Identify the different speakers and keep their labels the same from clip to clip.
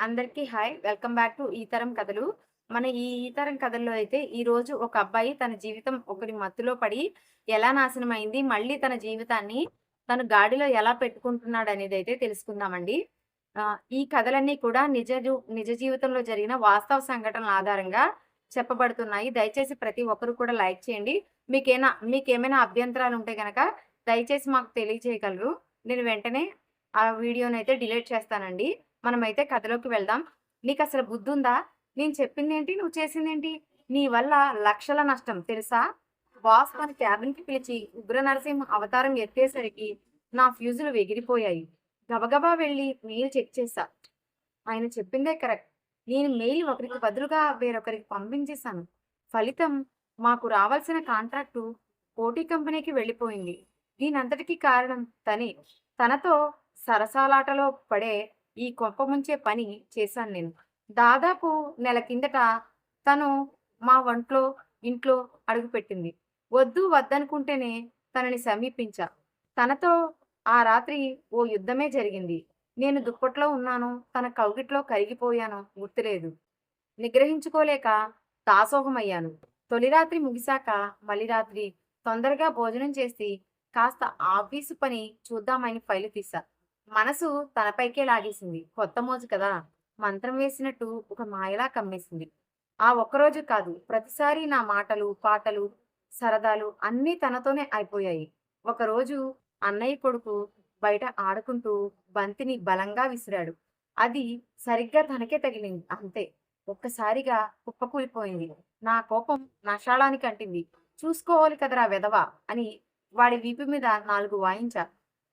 Speaker 1: అందరికీ hi. Welcome back to ఈ తరం కథలు. మన ఈ తరం కథల్లో అయితే ఈ రోజు ఒక అబ్బాయి తన జీవితం ఒకరి మత్తులో పడి ఎలా నాశనం అయింది మళ్ళీ తన జీవితాన్ని తను గాడిలో ఎలా పెట్టుకుంటున్నాడు అనేది అయితే తెలుసుకుందామండి. ఈ కథలన్నీ కూడా నిజ జీ- నిజ జీవితంలో జరిగిన వాస్తవ సంఘటనల ఆధారంగా చెప్పబడుతున్నాయి. దయచేసి ప్రతి ఒక్కరు కూడా లైక్ చేయండి. మీకేనా మీకేమైనా అభ్యంతరాలు ఉంటే కనుక దయచేసి మాకు తెలియజేయగలరు. నేను వెంటనే ఆ వీడియోని అయితే డిలీట్ చేస్తానండి. మనమైతే కథలోకి వెళ్దాం. నీకు అసలు బుద్ధి ఉందా నేను చెప్పింది ఏంటి నువ్వు చేసింది ఏంటి నీ వల్ల లక్షల నష్టం తెలుసా? బాస్ మన క్యాబిన్కి పిలిచి ఉగ్ర నరసింహ అవతారం ఎత్తేసరికి నా ఫ్యూజులు ఎగిరిపోయాయి గబగబా వెళ్ళి మెయిల్ చెక్ చేశా. ఆయన చెప్పిందే కరెక్ట్. నేను మెయిల్ ఒకరికి బదులుగా వేరొకరికి పంపించేశాను. ఫలితం మాకు రావాల్సిన కాంట్రాక్టు పోటీ కంపెనీకి వెళ్ళిపోయింది. దీనంతటికీ కారణం తనే. తనతో సరసాలాటలో పడే ఈ కొప్ప ముంచే పని చేశాను నేను. దాదాపు నెల కిందట తను మా వంట్లో ఇంట్లో అడుగుపెట్టింది వద్దు వద్దనుకుంటేనే తనని సమీపించా. తనతో ఆ రాత్రి ఓ యుద్ధమే జరిగింది. నేను దుప్పట్లో ఉన్నాను తన కౌగిట్లో కరిగిపోయాను గుర్తులేదు. నిగ్రహించుకోలేక దాసోహమయ్యాను. తొలి రాత్రి ముగిశాక మళ్ళీ రాత్రి తొందరగా భోజనం చేసి కాస్త ఆఫీసు పని చూద్దామని ఫైలు తీసా మనసు తనపైకే లాగేసింది. కొత్త మోజు కదా! మంత్రం వేసినట్టు ఒక మాయలా కమ్మేసింది. ఆ ఒక్కరోజు కాదు ప్రతిసారి నా మాటలు పాటలు సరదాలు అన్నీ తనతోనే అయిపోయాయి. ఒకరోజు అన్నయ్య కొడుకు బయట ఆడుకుంటూ బంతిని బలంగా విసిరాడు. అది సరిగ్గా తనకే తగిలింది. అంతే ఒక్కసారిగా కుప్పకూలిపోయింది. నా కోపం నషాళానికి అంటింది. చూసుకోవాలి కదరా వెధవా! అని వాడి వీపు మీద నాలుగు వాయించా.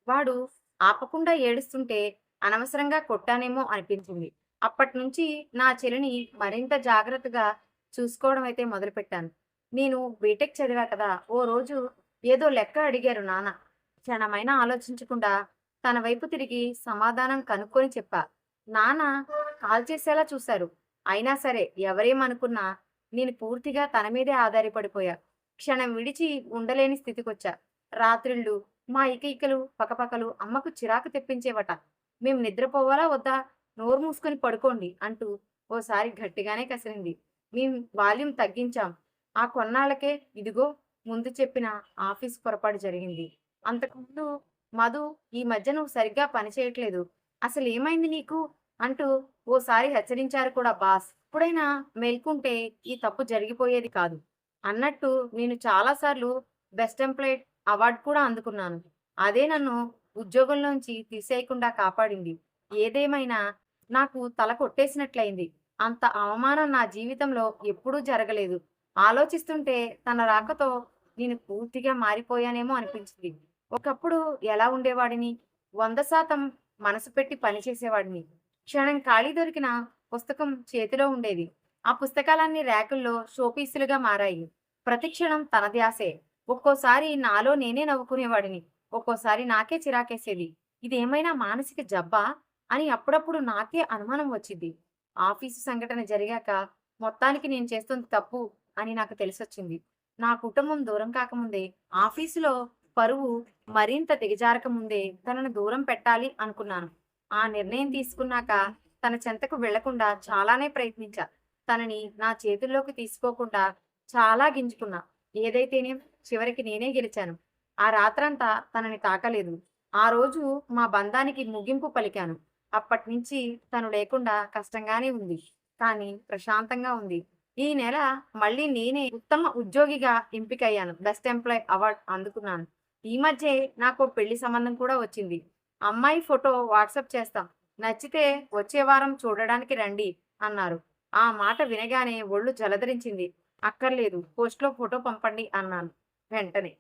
Speaker 1: వాడు ఆపకుండా ఏడుస్తుంటే అనవసరంగా కొట్టానేమో అనిపించింది. అప్పటి నుంచి నా చెలిని మరింత జాగ్రత్తగా చూసుకోవడం అయితే మొదలుపెట్టాను. నేను బీటెక్ చదివా కదా ఓ రోజు ఏదో లెక్క అడిగారు నాన్న. క్షణమైనా ఆలోచించకుండా తన వైపు తిరిగి సమాధానం కనుక్కొని చెప్పా. నాన్న కాల్ చేసేలా చూశారు. అయినా సరే ఎవరేమనుకున్నా నేను పూర్తిగా తన మీదే ఆధారపడిపోయా. క్షణం విడిచి ఉండలేని స్థితికొచ్చా. రాత్రిళ్ళు మా ఇకైకలు పకపకలు అమ్మకు చిరాకు తెప్పించేవట. మేం నిద్రపోవాలా వద్దా? నోరు మూసుకొని పడుకోండి అంటూ ఓసారి గట్టిగానే కసిరింది. మేం వాల్యూమ్ తగ్గించాం. ఆ కొన్నాళ్ళకే ఇదిగో ముందు చెప్పిన ఆఫీస్ పొరపాటు జరిగింది. అంతకుముందు మధు ఈ మధ్య నువ్వు సరిగ్గా పని చేయట్లేదు. అసలు ఏమైంది నీకు? అంటూ ఓసారి హెచ్చరించారు కూడా బాస్. ఎప్పుడైనా మేల్కుంటే ఈ తప్పు జరిగిపోయేది కాదు. అన్నట్టు నేను చాలాసార్లు బెస్ట్ ఎంప్లాయ్ అవార్డు కూడా అందుకున్నాను. అదే నన్ను ఉద్యోగంలోంచి తీసేయకుండా కాపాడింది. ఏదేమైనా నాకు తల కొట్టేసినట్లయింది. అంత అవమానం నా జీవితంలో ఎప్పుడూ జరగలేదు. ఆలోచిస్తుంటే తన రాకతో నేను పూర్తిగా మారిపోయానేమో అనిపించింది. ఒకప్పుడు ఎలా ఉండేవాడిని? వంద శాతం మనసు పెట్టి పనిచేసేవాడిని క్షణం ఖాళీ దొరికిన పుస్తకం చేతిలో ఉండేది. ఆ పుస్తకాలన్నీ ర్యాకుల్లో షోపీసులుగా మారాయి. ప్రతి క్షణం తన ధ్యాసే. ఒక్కోసారి నాలో నేనే నవ్వుకునేవాడిని. ఒక్కోసారి నాకే చిరాకేసేది. ఇదేమైనా మానసిక జబ్బా? అని అప్పుడప్పుడు నాకే అనుమానం వచ్చింది. ఆఫీసు సంఘటన జరిగాక మొత్తానికి నేను చేస్తుంది తప్పు అని నాకు తెలిసొచ్చింది. నా కుటుంబం దూరం కాకముందే ఆఫీసులో పరువు మరింత దిగజారక ముందే తనను దూరం పెట్టాలి అనుకున్నాను. ఆ నిర్ణయం తీసుకున్నాక తన చెంతకు వెళ్ళకుండా చాలానే ప్రయత్నించా. తనని నా చేతుల్లోకి తీసుకోకుండా చాలా గింజుకున్నా. ఏదైతేనే చివరికి నేనే గెలిచాను. ఆ రాత్రంతా తనని తాకలేదు. ఆ రోజు మా బంధానికి ముగింపు పలికాను. అప్పటి నుంచి తను లేకుండా కష్టంగానే ఉంది. కానీ ప్రశాంతంగా ఉంది. ఈ నెల మళ్ళీ నేనే ఉత్తమ ఉద్యోగిగా ఎంపికయ్యాను. బెస్ట్ ఎంప్లాయ్ అవార్డు అందుకున్నాను. ఈ మధ్య నాకు పెళ్ళి సంబంధం కూడా వచ్చింది. అమ్మాయి ఫోటో వాట్సాప్ చేస్తాం. నచ్చితే వచ్చే వారం చూడడానికి రండి అన్నారు. ఆ మాట వినగానే ఒళ్ళు జలధరించింది అక్కర్లేదు పోస్ట్లో ఫోటో పంపండి అన్నాను. వెంటనే.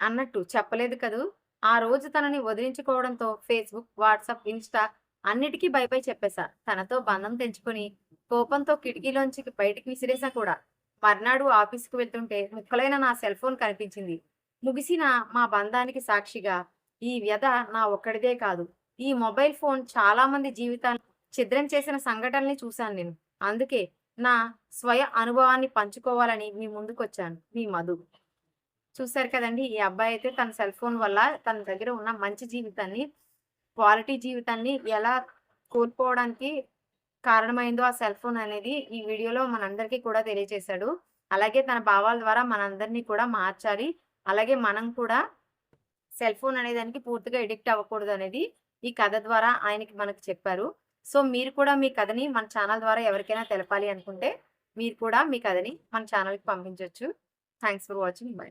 Speaker 1: అన్నట్టు చెప్పలేదు కదూ. ఆ రోజు తనని వదిలించుకోవడంతో ఫేస్బుక్ వాట్సాప్ ఇన్స్టా అన్నిటికీ భయపై చెప్పేశా. తనతో బంధం తెంచుకుని కోపంతో కిటికీలోంచి బయటికి విసిరేసా కూడా. మర్నాడు ఆఫీస్కు వెళ్తుంటే ముక్కలైన నా సెల్ ఫోన్ కనిపించింది. ముగిసిన మా బంధానికి సాక్షిగా ఈ వ్యధ నా ఒక్కడిదే కాదు. ఈ మొబైల్ ఫోన్ చాలా మంది జీవితాన్ని ఛిద్రం చేసిన సంఘటనల్ని చూశాను నేను. అందుకే నా స్వయ అనుభవాన్ని పంచుకోవాలని మీ ముందుకొచ్చాను. మీ మధు. చూసారు కదండి ఈ అబ్బాయి అయితే తన సెల్ ఫోన్ వల్ల తన దగ్గర ఉన్న మంచి జీవితాన్ని క్వాలిటీ జీవితాన్ని ఎలా కోల్పోవడానికి కారణమైందో ఆ సెల్ ఫోన్ అనేది ఈ వీడియోలో మనందరికీ కూడా తెలియజేశాడు. అలాగే తన భావాల ద్వారా మనందరినీ కూడా మార్చాలి. అలాగే మనం కూడా సెల్ ఫోన్ అనే దానికి పూర్తిగా అవ్వకూడదు అనేది ఈ కథ ద్వారా ఆయనకి మనకు చెప్పారు. సో, మీరు కూడా మీ కథని మన ఛానల్ ద్వారా ఎవరికైనా తెలపాలి అనుకుంటే, మీరు కూడా మీ కథని మన ఛానల్‌కి పంపించవచ్చు థ్యాంక్స్ ఫర్ వాచింగ్. బై.